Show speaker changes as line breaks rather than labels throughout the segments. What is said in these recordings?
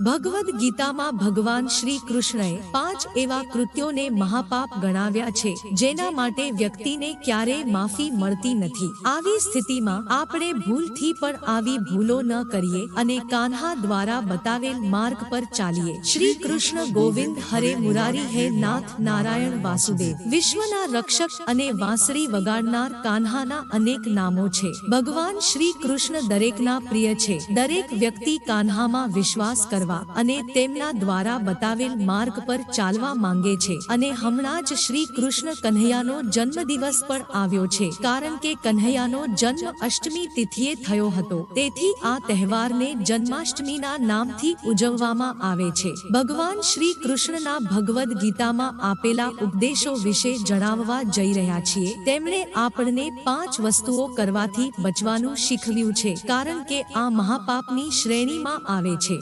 ભગવદ્ ગીતામાં ભગવાન શ્રી કૃષ્ણએ પાંચ એવા કૃત્યોને મહાપાપ ગણાવ્યા છે, જેના માટે વ્યક્તિને ક્યારેય માફી મળતી નથી. આવી સ્થિતિમાં આપણે ભૂલથી પણ આવી ભૂલો ન કરીએ અને કાન્હા દ્વારા બતાવેલ માર્ગ પર ચાલીએ. શ્રી કૃષ્ણ ગોવિંદ હરે મુરારી હે નાથ નારાયણ વાસુદેવ. વિશ્વના રક્ષક અને વાંસળી વગાડનાર કાન્હાના અનેક નામો છે. ભગવાન શ્રી કૃષ્ણ દરેકના પ્રિય છે. દરેક વ્યક્તિ કાન્હામાં વિશ્વાસ કરવા અને તેમના દ્વારા બતાવેલ માર્ગ પર ચાલવા માંગે છે. અને હમણાં જ શ્રી કૃષ્ણ કન્હૈયાનો જન્મદિવસ પણ આવ્યો છે. કારણ કે કન્હૈયાનો જન્મ અષ્ટમી તિથિએ થયો હતો. તેથી આ તહેવારને જન્માષ્ટમીના નામથી ઉજવવામાં આવે છે. ભગવાન શ્રી કૃષ્ણના ભગવદ ગીતામાં આપેલા ઉપદેશો વિશે જણાવવા જઈ રહ્યા છીએ. તેમણે આપણને પાંચ વસ્તુઓ કરવાથી બચવાનું શીખવ્યું છે. કારણ કે આ મહાપાપની શ્રેણીમાં આવે છે.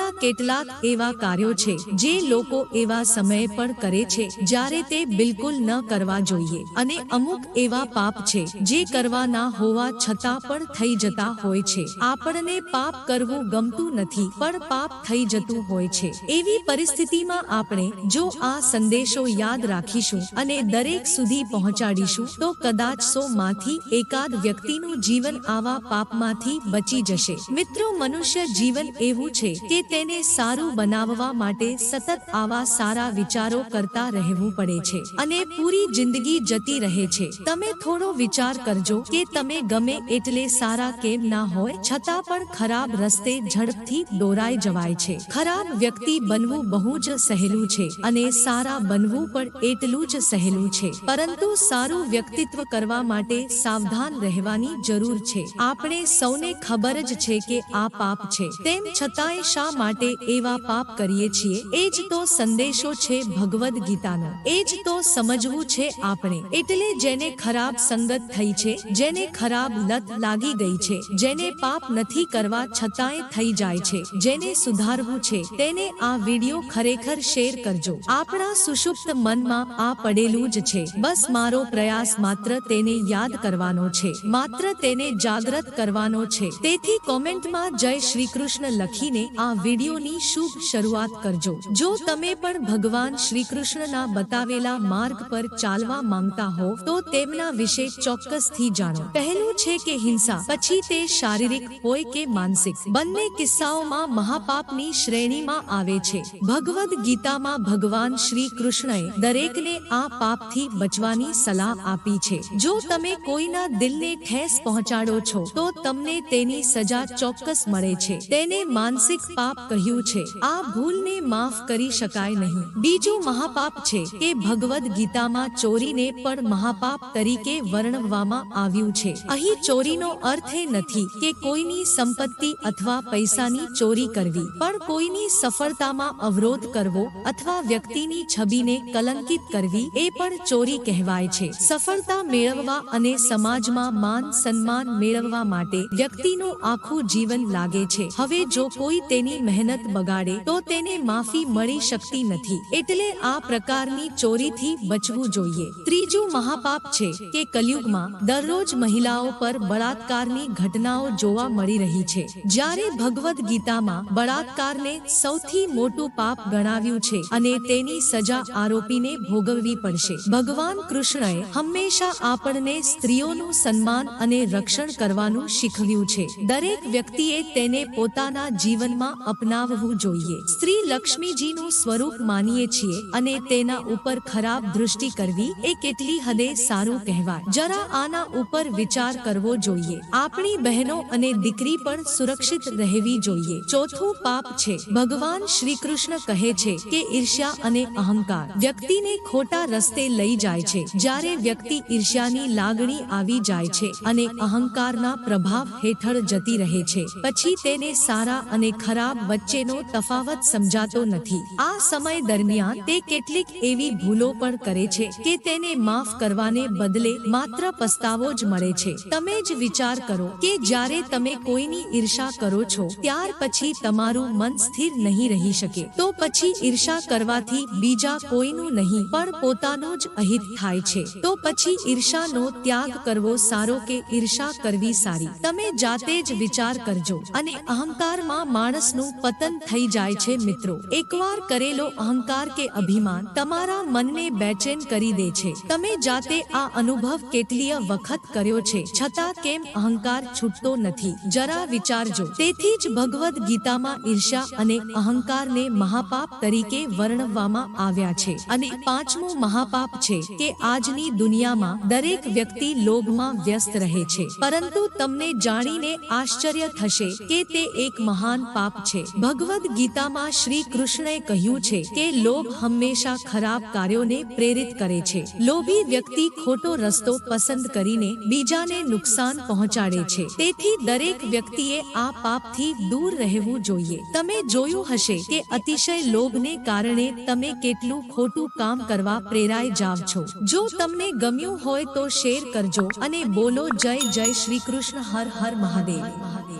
આમાંના કેટલાક એવા કાર્યો છે જે લોકો એવા સમયે પણ કરે છે, જ્યારે તે બિલકુલ ન કરવા જોઈએ. અને અમુક એવા પાપ છે જે કરવા હોવા છતાં પણ થઈ જતા હોય છે. આપણને પાપ કરવું ગમતું નથી, પણ પાપ થઈ જતું હોય છે. એવી પરિસ્થિતિમાં આપણે જો આ સંદેશો યાદ રાખીશું અને દરેક સુધી પહોંચાડીશું, તો કદાચ સો માંથી એકાદ વ્યક્તિનું જીવન આવા પાપમાંથી બચી જશે. મિત્રો, મનુષ્ય જીવન એવું છે કે તેને સારું બનાવવા માટે સતત આવા સારા વિચારો કરતા રહેવું પડે છે અને પૂરી જિંદગી જતી રહે છે. તમે થોડો વિચાર કરજો કે તમે ગમે એટલે સારા કેમ ના હોય, છતાં પણ ખરાબ રસ્તે ઝડપથી દોરાઈ જવાય છે. ખરાબ વ્યક્તિ બનવું બહુ જ સહેલું છે અને સારા બનવું પણ એટલું જ સહેલું છે. પરંતુ સારું વ્યક્તિત્વ કરવા માટે સાવધાન રહેવાની જરૂર છે. આપણે સૌને ખબર જ છે કે આ પાપ છે. તેમ છતાંય શા માટે એવા પાપ કરીએ છીએ, એ જ તો સંદેશો છે ભગવદ્ ગીતાનો. એ જ તો સમજવું છે આપણે. એટલે જેને ખરાબ સંગત થઈ છે, જેને ખરાબ લત લાગી ગઈ છે, જેને પાપ નથી કરવા છતાંય થઈ જાય છે, જેને સુધારવું છે, તેને આ વિડિયો ખરેખર શેર કરજો. આપણા સુષુપ્ત મનમાં આ પડેલું જ છે. બસ મારો પ્રયાસ માત્ર તેને યાદ કરવાનો છે. માત્ર તેને જાગૃત કરવાનો છે. તેથી કોમેન્ટમાં જય શ્રી કૃષ્ણ લખીને આ વિડિયોની શુભ શરૂઆત કરજો. જો તમે પણ ભગવાન શ્રી કૃષ્ણના બતાવેલા માર્ગ પર ચાલવા માંગતા હો, તો તેમના વિશે ચોક્કસથી જાણો. પહેલું છે કે હિંસા, પછી તે શારીરિક હોય કે માનસિક. બંને કિસ્સાઓમાં મહાપાપની શ્રેણીમાં આવે છે. ભગવદ્ ગીતામાં ભગવાન શ્રી કૃષ્ણએ દરેકને આ પાપથી બચવાની સલાહ આપી છે. જો તમે કોઈના દિલને ઠેસ પહોંચાડો છો, તો તમને તેની સજા ચોક્કસ મળે છે. તેને માનસિક પાપ કહ્યું છે, આ ભૂલને માફ કરી શકાય નહીં. બીજું મહાપાપ છે કે ભગવદ્ ગીતામાં ચોરીને પણ મહાપાપ તરીકે વર્ણવવામાં આવ્યું છે. અહીં ચોરીનો અર્થ એ નથી કે કોઈની સંપત્તિ અથવા પૈસાની ચોરી કરવી, પણ કોઈની સફળતામાં અવરોધ કરવો અથવા વ્યક્તિની છબીને કલંકિત કરવી, એ પણ ચોરી કહેવાય છે. સફળતા મેળવવા અને સમાજમાં માન સન્માન મેળવવા માટે વ્યક્તિનું આખું જીવન લાગે છે. હવે જો કોઈ તેની મહેનત બગાડે તો તેને માફી મળી શકતી નથી. એટલે આ પ્રકારની ચોરીથી બચવું જોઈએ. ત્રીજું મહાપાપ છે કે કલયુગમાં દરરોજ મહિલાઓ પર બળાત્કારની ઘટનાઓ જોવા મળી રહી છે. જ્યારે ભગવદ્ ગીતામાં બળાત્કારને સૌથી મોટું પાપ ગણાવ્યું છે અને તેની સજા આરોપીને ભોગવવી પડશે. ભગવાન કૃષ્ણએ હંમેશા આપણને સ્ત્રીઓનું સન્માન અને રક્ષણ કરવાનું શીખવ્યું છે. દરેક વ્યક્તિએ તેને પોતાના જીવનમાં અપનાવવું જોઈએ. સ્ત્રી લક્ષ્મીજીનું સ્વરૂપ માનીએ છીએ અને તેના ઉપર ખરાબ દૃષ્ટિ કરવી એ કેટલી હદે સારું કહેવાય. જરા આના ઉપર વિચાર કરવો જોઈએ. આપણી બહેનો અને દીકરી પણ સુરક્ષિત રહેવી જોઈએ. ચોથું પાપ છે. ભગવાન શ્રી કૃષ્ણ કહે છે કે ઈર્ષ્યા અને અહંકાર વ્યક્તિને ખોટા રસ્તે લઈ જાય છે. જ્યારે વ્યક્તિ ઈર્ષ્યાની લાગણી આવી જાય છે અને અહંકારના પ્રભાવ હેઠળ જતી રહે છે. પછી તેને સારા અને ખરાબ વચ્ચેનો તફાવત સમજાતો નથી. આ સમય દરમિયાન તે કેટલીક એવી ભૂલો પણ કરે છે કે તેને માફ કરવાને બદલે માત્ર પસ્તાવો જ મળે છે. તમે જ વિચાર કરો કે જ્યારે તમે કોઈની ઈર્ષા કરો છો, ત્યાર પછી તમારું મન સ્થિર નહીં રહી શકે. તો પછી ઈર્ષા કરવાથી બીજા કોઈનું નહીં, પણ પોતાનું જ અહિત થાય છે. તો પછી ઈર્ષાનો ત્યાગ કરવો સારો કે ઈર્ષા કરવી સારી? તમે જાતે જ વિચાર કરજો. અને અહંકારમાં માણસનું પતન થઈ જાય છે, મિત્રો. એકવાર કરેલો અહંકાર કે અભિમાન તમારા મનને બેચેન કરી દે છે. તમે જાતે આ અનુભવ કેટલીય વખત કર્યો છે. છતાં કેમ અહંકાર છૂટતો નથી? જરા વિચારજો. તેથી જ ભગવદ્ ગીતામાં ઈર્ષા અને અહંકારને મહાપાપ તરીકે વર્ણવવામાં આવ્યા છે. અને પાંચમું મહાપાપ છે કે આજની દુનિયામાં દરેક વ્યક્તિ લોભમાં વ્યસ્ત રહે છે. પરંતુ તમને જાણીને આશ્ચર્ય થશે કે તે એક મહાન પાપ છે. ભગવદ્ ગીતામાં શ્રી કૃષ્ણએ કહ્યું છે કે લોભ હંમેશા ખરાબ કાર્યોને પ્રેરિત કરે છે. લોભી વ્યક્તિ ખોટો રસ્તો પસંદ કરીને બીજાને નુકસાન પહોંચાડે છે. તેથી દરેક વ્યક્તિએ આ પાપથી દૂર રહેવું જોઈએ. તમે જોયું હશે કે અતિશય લોભને કારણે તમે કેટલું ખોટું કામ કરવા પ્રેરાઈ જાવ છો. જો તમને ગમ્યું હોય તો શેર કરજો અને બોલો જય જય શ્રી કૃષ્ણ હર હર મહાદેવ.